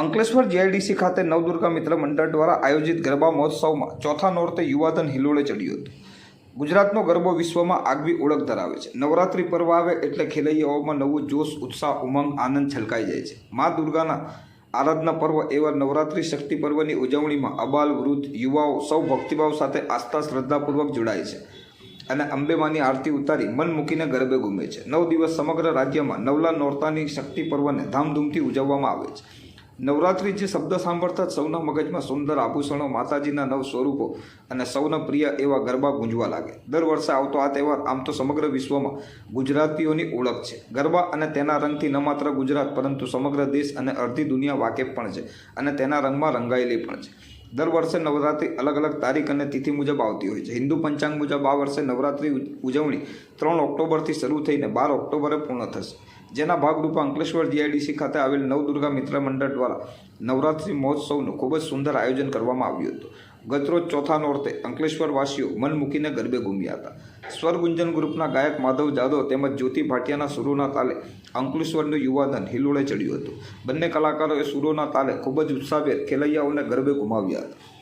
Ankleshwar GIDC ખાતે નવદુર્ગા મિત્ર મંડળ દ્વારા આયોજિત ગરબા મહોત્સવમાં ચોથા નોરતે યુવાધન હિલોળે ચડ્યું હતું. ગુજરાતનો ગરબો વિશ્વમાં આગવી ઓળખ ધરાવે છે. નવરાત્રિ પર્વ આવે એટલે ખેલૈયાઓમાં નવો જોશ, ઉત્સાહ, ઉમંગ, આનંદ છલકાઈ જાય છે. મા દુર્ગાના આરાધના પર્વ એવા નવરાત્રિ શક્તિ પર્વની ઉજવણીમાં અબાલ, વૃદ્ધ, યુવાઓ સૌ ભક્તિભાવ સાથે આસ્થા શ્રદ્ધાપૂર્વક જોડાય છે અને અંબેમાની આરતી ઉતારી મન મૂકીને ગરબે ઘૂમે છે. નવ દિવસ સમગ્ર રાજ્યમાં નવલા નોરતાની શક્તિ પર્વને ધામધૂમથી ઉજવવામાં આવે છે. નવરાત્રિ જે શબ્દ સાંભળતા જ સૌના મગજમાં સુંદર આભૂષણો, માતાજીના નવ સ્વરૂપો અને સૌના પ્રિય એવા ગરબા ગુંજવા લાગે. દર વર્ષે આવતો આ તહેવાર આમ તો સમગ્ર વિશ્વમાં ગુજરાતીઓની ઓળખ છે. ગરબા અને તેના રંગથી ન માત્ર ગુજરાત, પરંતુ સમગ્ર દેશ અને અડધી દુનિયા વાકેફ પણ છે અને તેના રંગમાં રંગાયેલી પણ છે. દર વર્ષે નવરાત્રિ અલગ અલગ તારીખ અને તિથિ મુજબ આવતી હોય છે. હિન્દુ પંચાંગ મુજબ આ વર્ષે નવરાત્રિ ઉજવણી ત્રણ ઓક્ટોબરથી શરૂ થઈને બાર ઓક્ટોબરે પૂર્ણ થશે. જેના ભાગરૂપે અંકલેશ્વર જીઆઈડીસી ખાતે આવેલ નવદુર્ગા મિત્ર મંડળ દ્વારા નવરાત્રિ મહોત્સવનું ખૂબ જ સુંદર આયોજન કરવામાં આવ્યું હતું. ગતરોજ ચોથા નોરતે અંકલેશ્વર વાસીઓ મન મૂકીને ગરબે ઘૂમ્યા હતા. સ્વરગુંજન ગ્રુપના ગાયક માધવ જાદવ તેમજ જ્યોતિ ભાટિયાના સુરોના તાલે અંકલેશ્વરનું યુવાધન હિલોળે ચડ્યું હતું. બંને કલાકારોએ સુરોના તાલે ખૂબ જ ઉત્સાહભેર ખેલૈયાઓને ગરબે ઘુમાવ્યા હતા.